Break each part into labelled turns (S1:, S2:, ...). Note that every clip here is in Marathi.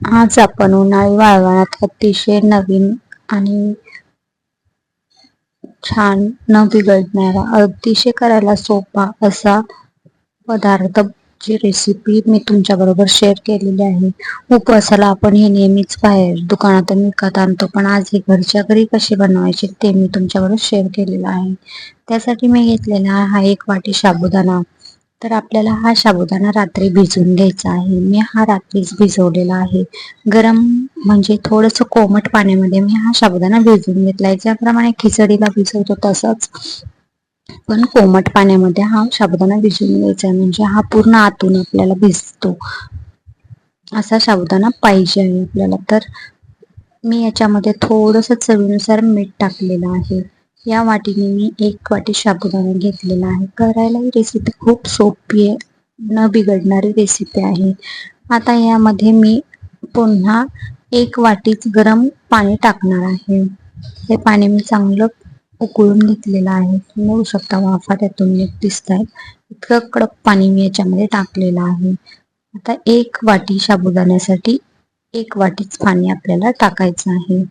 S1: आज आपण उन्हाळी वाळवणात अतिशय नवीन आणि छान न बिघडणारा अतिशय करायला सोपा असा पदार्थ जी रेसिपी मी तुमच्या बरोबर शेअर केलेली आहे. उपवासाला आपण हे नेहमीच बाहेर दुकानातून विकत आणतो पण आज हे घरच्या घरी कसे बनवायचे ते मी तुमच्याबरोबर शेअर केलेलं आहे. त्यासाठी मी घेतलेला हा एक वाटी साबुदाणा तर आपल्याला हा साबुदाणा रात्री भिजवून घ्यायचा आहे. मी हा रात्रीच भिजवलेला आहे. गरम म्हणजे थोडस कोमट पाण्यामध्ये मी हा साबुदाणा भिजवून घेतलाय. ज्याप्रमाणे खिचडीला भिजवतो तसंच. पण कोमट पाण्यामध्ये हा साबुदाणा भिजवून घ्यायचा म्हणजे हा पूर्ण आतून आपल्याला भिजतो. असा साबुदाणा पाहिजे आहे आपल्याला. तर मी याच्यामध्ये थोडस चवीनुसार मीठ टाकलेलं आहे. या वाटीने मी एक वाटी साबुदाणा घेतलेला आहे. करायला ही रेसिपी खूप सोपी आहे. न बिघडणारी रेसिपी आहे. आता यामध्ये मी पुन्हा एक वाटीच गरम पाणी टाकणार आहे. हे पाणी मी चांगलं उकळून घेतलेलं आहे. मिळू बघू शकता वाफा त्यातून दिसत आहेत इतकं कडक पाणी मी याच्यामध्ये टाकलेलं आहे. आता एक वाटी साबुदाण्यासाठी एक वाटीच पाणी आपल्याला टाकायचं आहे.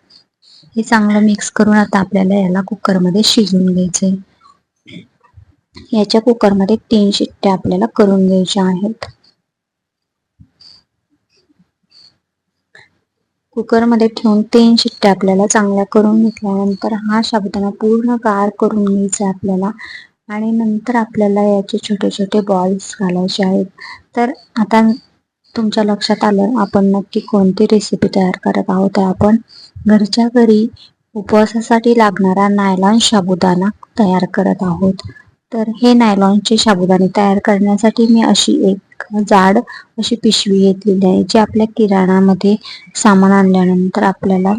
S1: हे चांगलं मिक्स करून आता आपल्याला याला कुकरमध्ये शिजवून घ्यायचंय. याच्या कुकरमध्ये तीन शिट्ट्या आपल्याला करून घ्यायच्या आहेत. कुकरमध्ये ठेवून तीन शिट्ट्या आपल्याला चांगल्या करून घेतल्यानंतर हा शाबुदाना पूर्ण गार करून घ्यायचा आपल्याला. आणि नंतर आपल्याला याचे छोटे छोटे बॉल्स घालायचे आहेत. तर आता तुमच्या लक्षात आलं आपण नक्की कोणती रेसिपी तयार करत आहोत आपण घरच्या घरी उपवासासाठी लागणारा नायलॉन साबुदाणा तयार करत आहोत. तर हे नायलॉनचे साबुदाणे तयार करण्यासाठी मी अशी एक जाड अशी पिशवी घेतलेली आहे जी आपल्या किराणामध्ये सामान आणल्यानंतर आपल्याला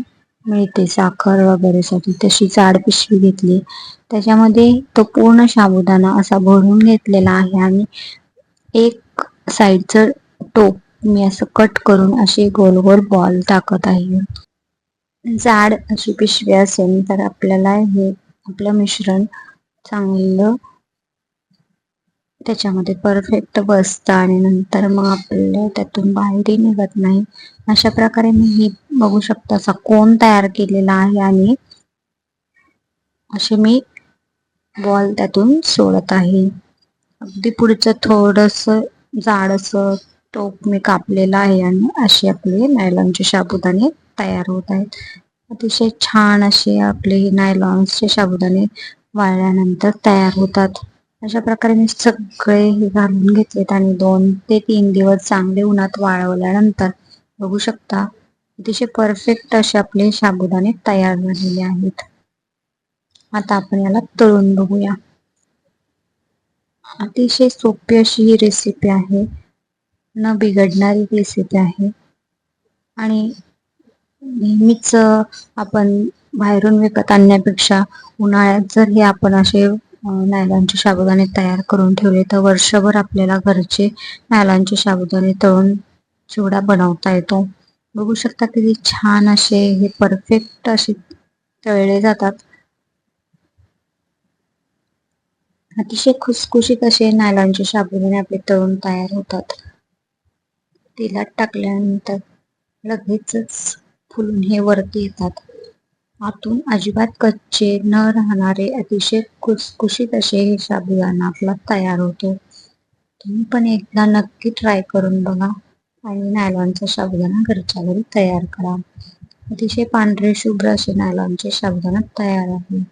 S1: मिळते. साखर वगैरेसाठी तशी जाड पिशवी घेतली. त्याच्यामध्ये तो पूर्ण साबुदाणा असा भरून घेतलेला आहे आणि एक साईडचं टोप मी असं कट करून असे गोल गोल बॉल टाकत आहे. जाड अशी पिशवी असेल तर आपल्याला हे आपलं मिश्रण चांगलं त्याच्यामध्ये परफेक्ट बसतं आणि नंतर मग आपल्याला त्यातून बाहेरही निघत नाही. अशा प्रकारे मी ही बघू शकता असा कोण तयार केलेला आहे आणि असे मी बॉल त्यातून सोडत आहे. अगदी पुढचं थोडस असं टोप मी कापलेला आहे आणि असे आपले नायलॉनचे साबुदाणे तयार होत आहेत. अतिशय छान असे आपले नायलॉन्सचे साबुदाणे वाळल्यानंतर तयार होतात. अशा प्रकारे मी सगळे हे घालून घेतलेत आणि दोन ते तीन दिवस चांगले उन्हात वाळवल्यानंतर बघू शकता अतिशय परफेक्ट असे आपले साबुदाणे तयार झालेले आहेत. आता आपण याला तळून बघूया. अतिशय सोपी अशी ही रेसिपी आहे. न बिघडणारी रेसिपी आहे. आणि नेहमीच आपण बाहेरून विकत आणण्यापेक्षा उन्हाळ्यात जर हे आपण असे नायलॉनचे साबुदाणे तयार करून ठेवले तर वर्षभर आपल्याला घरचे नायलॉनचे साबुदाणे तळून चिवडा बनवता येतो. बघू शकता किती छान असे हे परफेक्ट असे तळले जातात. अतिशय खुसखुशीत असे नायलॉनचे साबुदाणे आपले तळून तयार होतात. तेलात टाकल्यानंतर लगेचच फुलून हे वरती येतात. आतून अजिबात कच्चे न राहणारे अतिशय खुसखुशीत असे हे साबुदाणा आपला तयार होतो. तुम्ही पण एकदा नक्की ट्राय करून बघा आणि नायलॉनचा साबुदाणा घरच्या घरी तयार करा. अतिशय पांढरे शुभ्र असे नायलॉनचे साबुदाणा तयार आहे.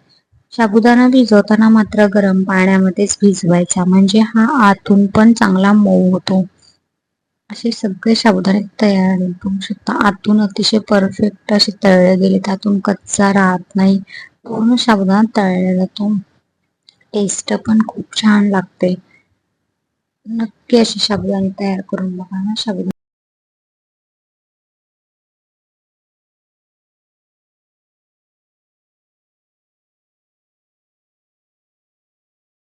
S1: साबुदाणा भिजवताना मात्र गरम पाण्यामध्येच भिजवायचा. म्हणजे हा आतून पण चांगला मऊ होतो. असे सगळे साबुदाणे तयार बघू शकता आतून अतिशय परफेक्ट असे तळले गेले त्यातून कच्चा राहत नाही. पूर्ण साबुदाणा तळला जातो. टेस्ट पण खूप छान लागते. नक्की अशी साबुदाणे तयार करून बघा ना साबुदाणा.